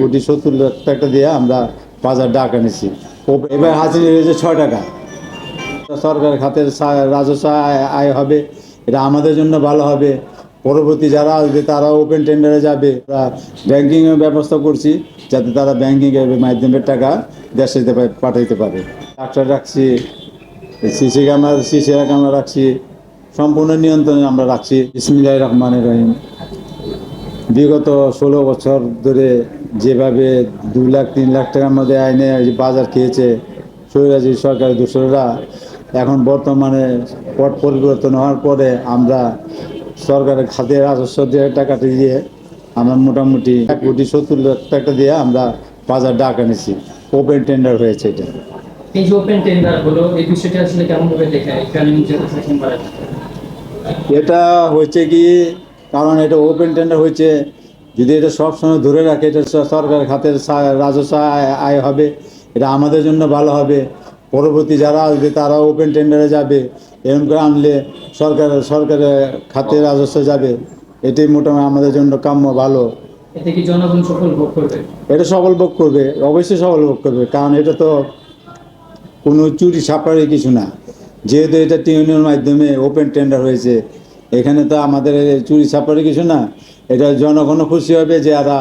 কোটি সত্তর লাখ টাকা দিয়ে আমরা বাজার ডাক এনেছি। এবার হাজির হয়েছে ছয় টাকা। সরকার খাতের রাজস্ব আয়- হবে, এটা আমাদের জন্য ভালো হবে। পরবর্তী যারা আসবে, তারা ওপেন টেন্ডারে যাবে। ব্যাংকিংয়ের ব্যবস্থা করছি, যাতে তারা ব্যাংকিংয়ের মাধ্যমে টাকা দেশে পাঠাইতে পারে। ডাক্তার রাখছি, সিসি ক্যামেরা সিসি ক্যামেরা রাখছি, সম্পূর্ণ নিয়ন্ত্রণে আমরা রাখছি। ইসমিল্লাহ রহমানের রহিম। বিগত ষোলো বছর ধরে যেভাবে দু লাখ তিন লাখ টাকার মধ্যে আইনে বাজার খেয়েছে সৈরাজি সরকারের দূষণরা এখন বর্তমানে পট পরিবর্তন হওয়ার পরে আমরা সরকারের খাতে রাজস্ব দিয়ে টাকাটি দিয়ে আমরা মোটামুটি এক কোটি সত্তর লাখ টাকা দিয়ে আমরা বাজার ডাক এনেছি। ওপেন টেন্ডার হয়েছে এটা। এই যে ওপেন টেন্ডার হলো এই বিষয়টি আসলে কেমন ভাবে দেখে এখানে যেহেতু থাকেন পারে এটা হচ্ছে কি কারণ এটা ওপেন টেন্ডার হয়েছে যদি এটা সব সময় ধরে রাখে এটা স- সরকার খাতের রাজস্ব আয়- হবে এটা আমাদের জন্য ভালো হবে। পরবর্তী যারা আসবে তারা ওপেন টেন্ডারে যাবে। এরকম করে আনলে সরকার সরকারের খাতে রাজস্ব যাবে। এটাই মোটামুটি আমাদের জন্য কাম্য ভালো। এতে কি জনগণ সফল ভোগ করবে? এটা সফল ভোগ করবে অবশ্যই সফল ভোগ করবে। কারণ এটা তো কোনো চুরি ছাপারি কিছু না। যেহেতু এটা টিউনের মাধ্যমে ওপেন টেন্ডার হয়েছে এখানে তো আমাদের চুরি ছাপারি কিছু না। এটা জনগণও খুশি হবে যে এরা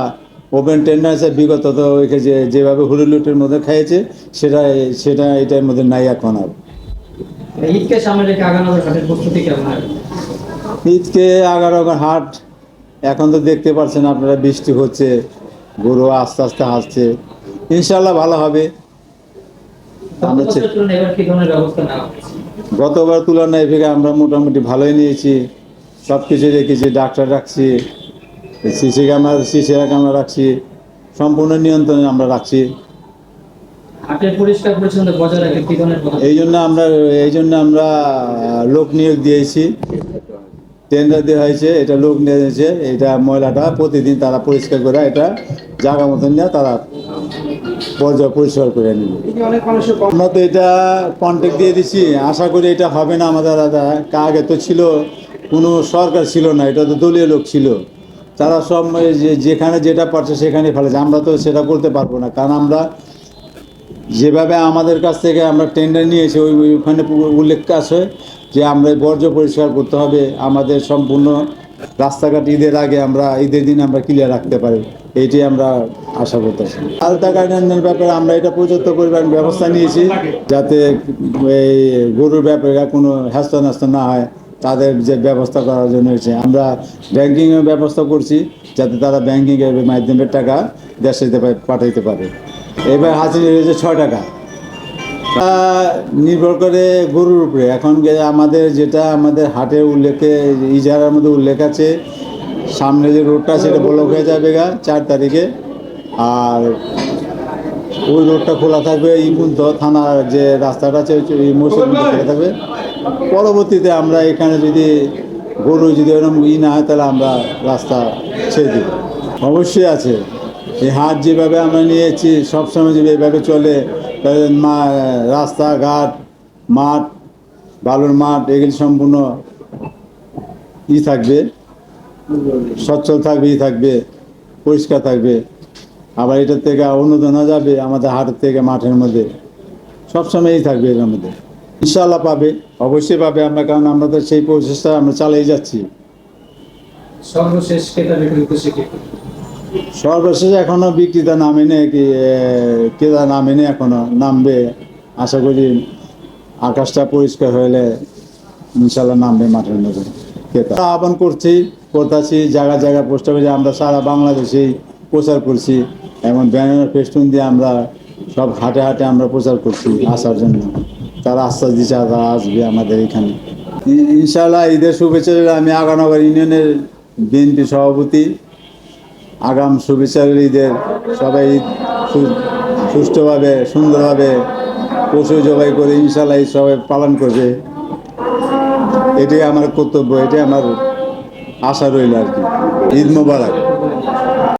ওপেন টেন্ডার আছে বিগত তো যে যেভাবে হুড়ুলুটের মধ্যে খাইয়েছে সেটা সেটা এটার মধ্যে নাই এখন আর। ঈদকে সামনে রেখে আগানো হাটের প্রস্তুতি কেমন ঈদকে এগারো হাট এখন তো দেখতে পাচ্ছেন আপনারা বৃষ্টি হচ্ছে গরু আস্তে আস্তে হাসছে। ইনশাল্লাহ ভালো হবে। গতবার তুলনায় থেকে আমরা মোটামুটি ভালোই নিয়েছি। সব কিছু রেখেছি ডাক্তার রাখছি সিসি ক্যামেরা সিসি ক্যামেরা রাখছি সম্পূর্ণ নিয়ন্ত্রণে আমরা রাখছি? এই জন্য আমরা এই জন্য আমরা লোক নিয়োগ দিয়েছি। টেন্ডার দেওয়া হয়েছে এটা লোক নিয়েছে এটা ময়লাটা প্রতিদিন তারা পরিষ্কার করে এটা জায়গা মতন নিয়ে তারা পর্যায় পরিষ্কার করে নেবে। আমরা তো এটা কন্ট্যাক্ট দিয়ে দিছি আশা করি এটা হবে না আমাদের দাদা আগে তো ছিল কোনো সরকার ছিল না এটা তো দলীয় লোক ছিল। তারা সব যেখানে যেটা পারছে সেখানে ফেলেছে। আমরা তো সেটা করতে পারব না। কারণ আমরা যেভাবে আমাদের কাছ থেকে আমরা টেন্ডার নিয়েছি, ওই ওইখানে উল্লেখ আছে যে আমরা বর্জ্য পরিষ্কার করতে হবে। আমাদের সম্পূর্ণ রাস্তাঘাট ঈদের আগে আমরা, ঈদের দিন আমরা ক্লিয়ার রাখতে পারি। এইটি আমরা আশা করতেছি। আলতা গার্ডেনের ব্যাপারে আমরা এটা প্রযুক্ত পরিমাণ ব্যবস্থা নিয়েছি যাতে এই গরুর ব্যাপারে কোনো হ্যাস্ত ন্যাস্ত না হয়। তাদের যে ব্যবস্থা করার জন্য হয়েছে। আমরা ব্যাংকিংয়ের ব্যবস্থা করছি যাতে তারা ব্যাংকিংয়ের মাধ্যমে টাকা দেশে পাঠাইতে পারে। এবার হাজির হয়েছে ছয় টাকা। নির্ভর করে গরুর উপরে। এখন আমাদের যেটা আমাদের হাটের উল্লেখে, ইজারার মধ্যে উল্লেখ আছে, সামনে যে রোডটা, সেটা ব্লক হয়ে যাবে গা চার তারিখে। আর ওই রোডটা খোলা থাকবে ইমুন্ত থানার যে রাস্তাটা আছে মধ্যে খোলা থাকবে। পরবর্তীতে আমরা এখানে যদি গরু যদি ওরকম ই না হয়, তাহলে আমরা রাস্তা ছেড়ে দিব অবশ্যই আছে। এই হাট যেভাবে আমরা নিয়েছি, সবসময় যদি এভাবে চলে মা, রাস্তাঘাট, মাঠ, বালুর মাঠ, এগুলি সম্পূর্ণ ই থাকবে, সচ্ছল থাকবে, ই থাকবে, পরিষ্কার থাকবে। আবার এটার থেকে উন্নতন যাবে, আমাদের হাটের থেকে, মাঠের মধ্যে। সবসময়ই থাকবে এর মধ্যে। ইনশাল্লাহ পাবে অবশ্যই পাবে আমরা কারণ আমরা তো সেই প্রচেষ্টা আমরা চালিয়ে যাচ্ছি। সর্বশেষ এখনও বিক্রেতা নামেনি কি ক্রেতা নামেনি এখনও নামবে আশা করি আকাশটা পরিষ্কার হলে ইনশাল্লাহ নামবে মাঠের মধ্যে ক্রেতা। আহ্বান করছি করতেছি জায়গা জায়গা পোস্ট অফিসে আমরা সারা বাংলাদেশেই প্রচার করছি এবং ব্যানার ফেস্টুন দিয়ে আমরা সব হাটে হাটে আমরা প্রচার করছি আসার জন্য। তারা আশ্বাস দিচ্ছে তারা আসবে আমাদের এখানে। ইনশাল্লাহ ঈদের শুভেচ্ছা আমি আগানগর ইউনিয়নের বিএনপি সভাপতি। আগাম শুভেচ্ছা ঈদের। সবাই ঈদ সুষ্ঠুভাবে, সুন্দরভাবে পশু জবাই করে ইনশাল্লাহ ঈদ সবাই পালন করবে। এটাই আমার কর্তব্য, এটাই আমার আশা রইল আর কি। ঈদ মোবারক।